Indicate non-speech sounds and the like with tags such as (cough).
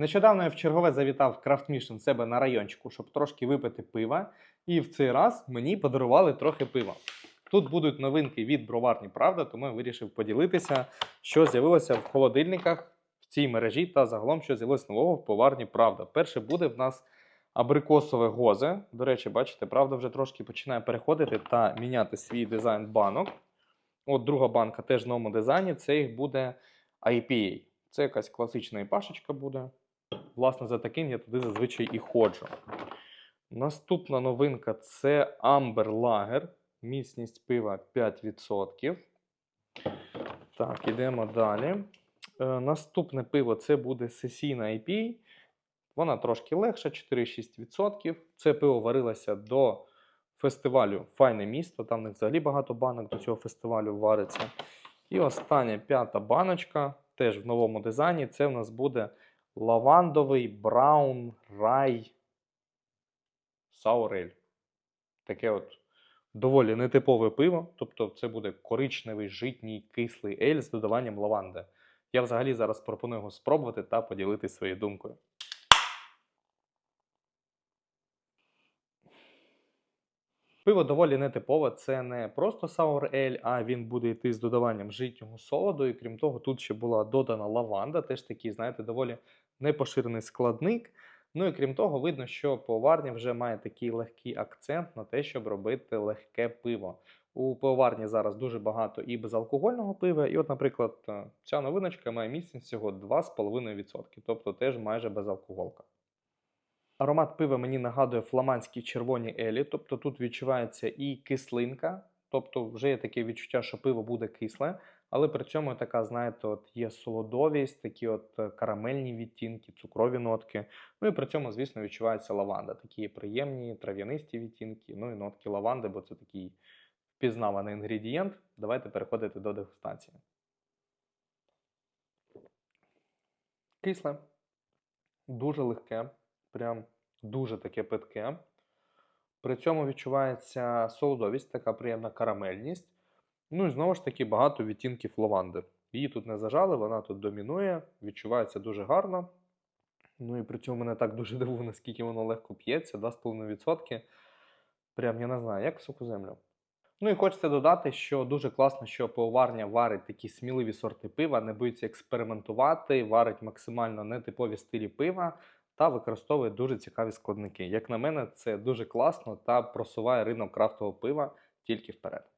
Нещодавно я в чергове завітав Craft себе на райончику, щоб трошки випити пива. І в цей раз мені подарували трохи пива. Тут будуть новинки від броварні Правда, тому я вирішив поділитися, що з'явилося в холодильниках в цій мережі та загалом, що з'явилось нового в поварні Правда. Перше буде в нас абрикосове гозе. До речі, бачите, правда вже трошки починає переходити та міняти свій дизайн банок. От друга банка теж в новому дизайні. Це їх буде IPA. Це якась класична іпашечка буде. Власне, за таким я туди зазвичай і ходжу. Наступна новинка це Amber Lager. Міцність пива 5%. Так, ідемо далі. Е, наступне пиво це буде сесійна IPA. Вона трошки легша, 4,6%. Це пиво варилося до фестивалю Файне місто. Там них взагалі багато банок до цього фестивалю вариться. І остання п'ята баночка, теж в новому дизайні. Це в нас буде лавандовий браун рай саурель. Таке от доволі нетипове пиво. Тобто це буде коричневий житній кислий ель з додаванням лаванди. Я взагалі зараз пропоную його спробувати та поділитися своєю думкою. Пиво доволі нетипове, це не просто саур ель, а він буде йти з додаванням житнього солоду. І крім того, тут ще була додана лаванда, теж такий, знаєте, доволі непоширений складник. Ну і крім того, видно, що пивоварня вже має такий легкий акцент на те, щоб робити легке пиво. У пивоварні зараз дуже багато і безалкогольного пива. І, от, наприклад, е, ця новиночка має міцність всього 2,5%, тобто теж майже безалкоголка. Аромат пива мені нагадує фламандські червоні елі, тобто тут відчувається і кислинка, тобто вже є таке відчуття, що пиво буде кисле, але при цьому така, знаєте, от є солодовість, такі от е, карамельні відтінки, цукрові нотки. Ну і при цьому, звісно, відчувається лаванда. Такі приємні трав'янисті відтінки, ну і нотки лаванди, бо це такий впізнаваний інгредієнт. Давайте переходити до дегустації. Кисле, дуже легке, прям дуже таке питке. При цьому відчувається солодовість, така приємна карамельність. Ну і знову ж таки багато відтінків лаванди. Її тут не зажали, вона тут домінує, відчувається дуже гарно. Ну і при цьому мене так дуже (laughs) дивує, наскільки воно легко п'ється, 2,5%. Прям я не знаю, як в суку землю. Ну і хочеться додати, що дуже класно, що пивоварня варить такі сміливі сорти пива, не боїться експериментувати, варить максимально нетипові стилі пива та використовує дуже цікаві складники. Як на мене, це дуже класно та просуває ринок крафтового пива тільки вперед.